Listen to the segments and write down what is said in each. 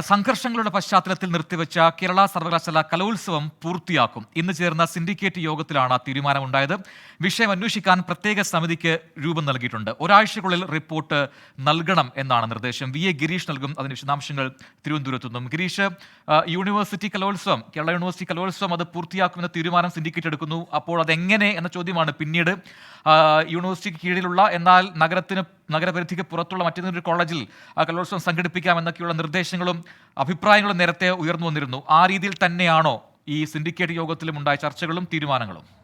സംഘർഷങ്ങളുടെ പശ്ചാത്തലത്തിൽ നിർത്തിവെച്ച കേരള സർവകലാശാല കലോത്സവം പൂർത്തിയാക്കും. ഇന്ന് ചേർന്ന സിൻഡിക്കേറ്റ് യോഗത്തിലാണ് തീരുമാനമുണ്ടായത്. വിഷയം അന്വേഷിക്കാൻ പ്രത്യേക സമിതിക്ക് രൂപം നൽകിയിട്ടുണ്ട്. ഒരാഴ്ചക്കുള്ളിൽ റിപ്പോർട്ട് നൽകണം എന്നാണ് നിർദ്ദേശം. വി. എ. ഗിരീഷ് നൽകും അതിന് വിശദാംശങ്ങൾ തിരുവനന്തപുരത്തു നിന്നും ഗിരീഷ് യൂണിവേഴ്സിറ്റി കലോത്സവം കേരള യൂണിവേഴ്സിറ്റി കലോത്സവം അത് പൂർത്തിയാക്കുമെന്ന തീരുമാനം സിൻഡിക്കേറ്റ് എടുക്കുന്നു. അപ്പോൾ അതെങ്ങനെ എന്ന ചോദ്യമാണ് പിന്നീട് യൂണിവേഴ്സിറ്റിക്ക് കീഴിലുള്ള എന്നാൽ നഗരത്തിന് നഗരപരിധിക്ക് പുറത്തുള്ള മറ്റേതൊരു കോളേജിൽ ആ കലോത്സവം സംഘടിപ്പിക്കാമെന്നൊക്കെയുള്ള നിർദ്ദേശങ്ങളും അഭിപ്രായങ്ങളും നേരത്തെ ഉയർന്നു വന്നിരുന്നു. ആ രീതിയിൽ തന്നെയാണോ ഈ സിൻഡിക്കേറ്റ് യോഗത്തിലും ഉണ്ടായ ചർച്ചകളും തീരുമാനങ്ങളും?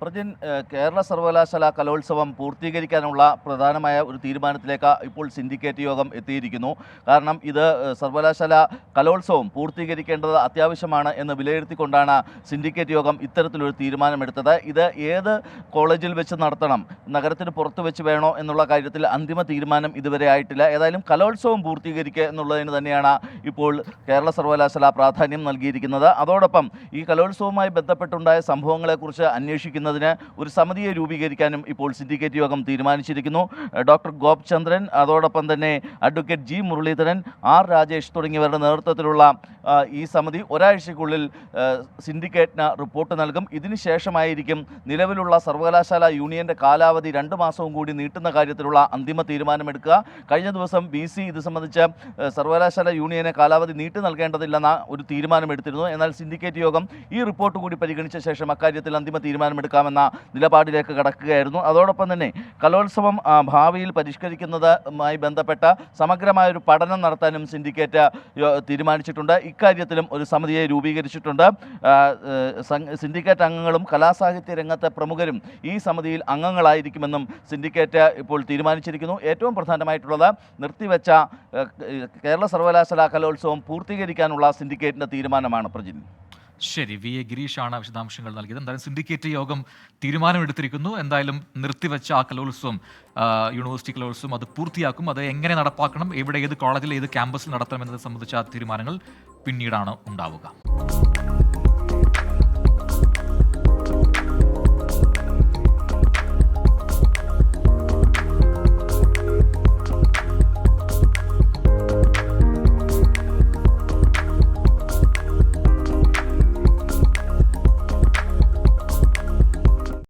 പ്രജിൻ കേരള സർവകലാശാല കലോത്സവം പൂർത്തീകരിക്കാനുള്ള പ്രധാനമായ ഒരു തീരുമാനത്തിലേക്ക് ഇപ്പോൾ സിൻഡിക്കേറ്റ് യോഗം എത്തിയിരിക്കുന്നു. കാരണം ഇത് സർവകലാശാല കലോത്സവം പൂർത്തീകരിക്കേണ്ടത് അത്യാവശ്യമാണ് എന്ന് വിലയിരുത്തിക്കൊണ്ടാണ് സിൻഡിക്കേറ്റ് യോഗം ഇത്തരത്തിലൊരു തീരുമാനമെടുത്തത്. ഇത് ഏത് കോളേജിൽ വെച്ച് നടത്തണം നഗരത്തിന് പുറത്ത് വെച്ച് വേണോ എന്നുള്ള കാര്യത്തിൽ അന്തിമ തീരുമാനം ഇതുവരെ ആയിട്ടില്ല. ഏതായാലും കലോത്സവം പൂർത്തീകരിക്കുക എന്നുള്ളതിന് തന്നെയാണ് ഇപ്പോൾ കേരള സർവകലാശാല പ്രാധാന്യം നൽകിയിരിക്കുന്നത്. അതോടൊപ്പം ഈ കലോത്സവവുമായി ബന്ധപ്പെട്ടുണ്ടായ സംഭവങ്ങളെക്കുറിച്ച് അന്വേഷിക്കുന്നതിന് ഒരു സമിതിയെ രൂപീകരിക്കാനും ഇപ്പോൾ സിൻഡിക്കേറ്റ് യോഗം തീരുമാനിച്ചിരിക്കുന്നു. ഡോക്ടർ ഗോപചന്ദ്രൻ അതോടൊപ്പം തന്നെ advocate G Muraleedharan R Rajesh തുടങ്ങിയവരുടെ നേതൃത്വത്തിലുള്ള ഈ സമിതി ഒരാഴ്ചയ്ക്കുള്ളിൽ സിൻഡിക്കേറ്റിന് റിപ്പോർട്ട് നൽകും. ഇതിന് ശേഷമായിരിക്കും നിലവിലുള്ള സർവകലാശാല യൂണിയന്റെ കാലാവധി രണ്ട് മാസവും കൂടി നീട്ടുന്ന കാര്യത്തിലുള്ള അന്തിമ തീരുമാനമെടുക്കുക. കഴിഞ്ഞ ദിവസം ബി സി ഇത് സംബന്ധിച്ച് സർവകലാശാല യൂണിയനെ കാലാവധി നീട്ടി നൽകേണ്ടതില്ലെന്ന ഒരു തീരുമാനമെടുത്തിരുന്നു. എന്നാൽ സിൻഡിക്കേറ്റ് യോഗം ഈ റിപ്പോർട്ട് കൂടി പരിഗണിച്ച ശേഷം അക്കാര്യത്തിൽ അന്തിമ തീരുമാനമെടുക്കാമെന്ന നിലപാടിലേക്ക് കടക്കുകയായിരുന്നു. അതോടൊപ്പം തന്നെ കലോത്സവം ഭാവിയിൽ പരിഷ്കരിക്കുന്നതുമായി ബന്ധപ്പെട്ട സമഗ്രമായ ഒരു പഠനം നടത്താനും സിൻഡിക്കേറ്റ് തീരുമാനിച്ചിട്ടുണ്ട്. ഇക്കാര്യത്തിലും ഒരു സമിതിയെ രൂപീകരിച്ചിട്ടുണ്ട്. സിൻഡിക്കേറ്റ് അംഗങ്ങളും കലാസാഹിത്യ രംഗത്തെ പ്രമുഖരും ഈ സമിതിയിൽ അംഗങ്ങളായിരിക്കുമെന്നും സിൻഡിക്കേറ്റ് ഇപ്പോൾ തീരുമാനിച്ചിരിക്കുന്നു. ഏറ്റവും പ്രധാനമായിട്ടുള്ളത് നിർത്തിവെച്ച കേരള സർവകലാശാല കലോത്സവം പൂർത്തീകരിക്കാനുള്ള സിൻഡിക്കേറ്റിന്റെ തീരുമാനമാണ് പ്രജിൻ. ശരി വി എ ഗിരീഷാണ് വിശദാംശങ്ങൾ നൽകിയത്. എന്തായാലും സിൻഡിക്കേറ്റ് യോഗം തീരുമാനമെടുത്തിരിക്കുന്നു. എന്തായാലും നിർത്തിവെച്ച ആ കലോത്സവം യൂണിവേഴ്സിറ്റി കലോത്സവം അത് പൂർത്തിയാക്കും. അത് എങ്ങനെ നടപ്പാക്കണം എവിടെ ഏത് കോളേജിൽ ഏത് ക്യാമ്പസിൽ നടത്തണം എന്നത് സംബന്ധിച്ച തീരുമാനങ്ങൾ പിന്നീടാണ് ഉണ്ടാവുക.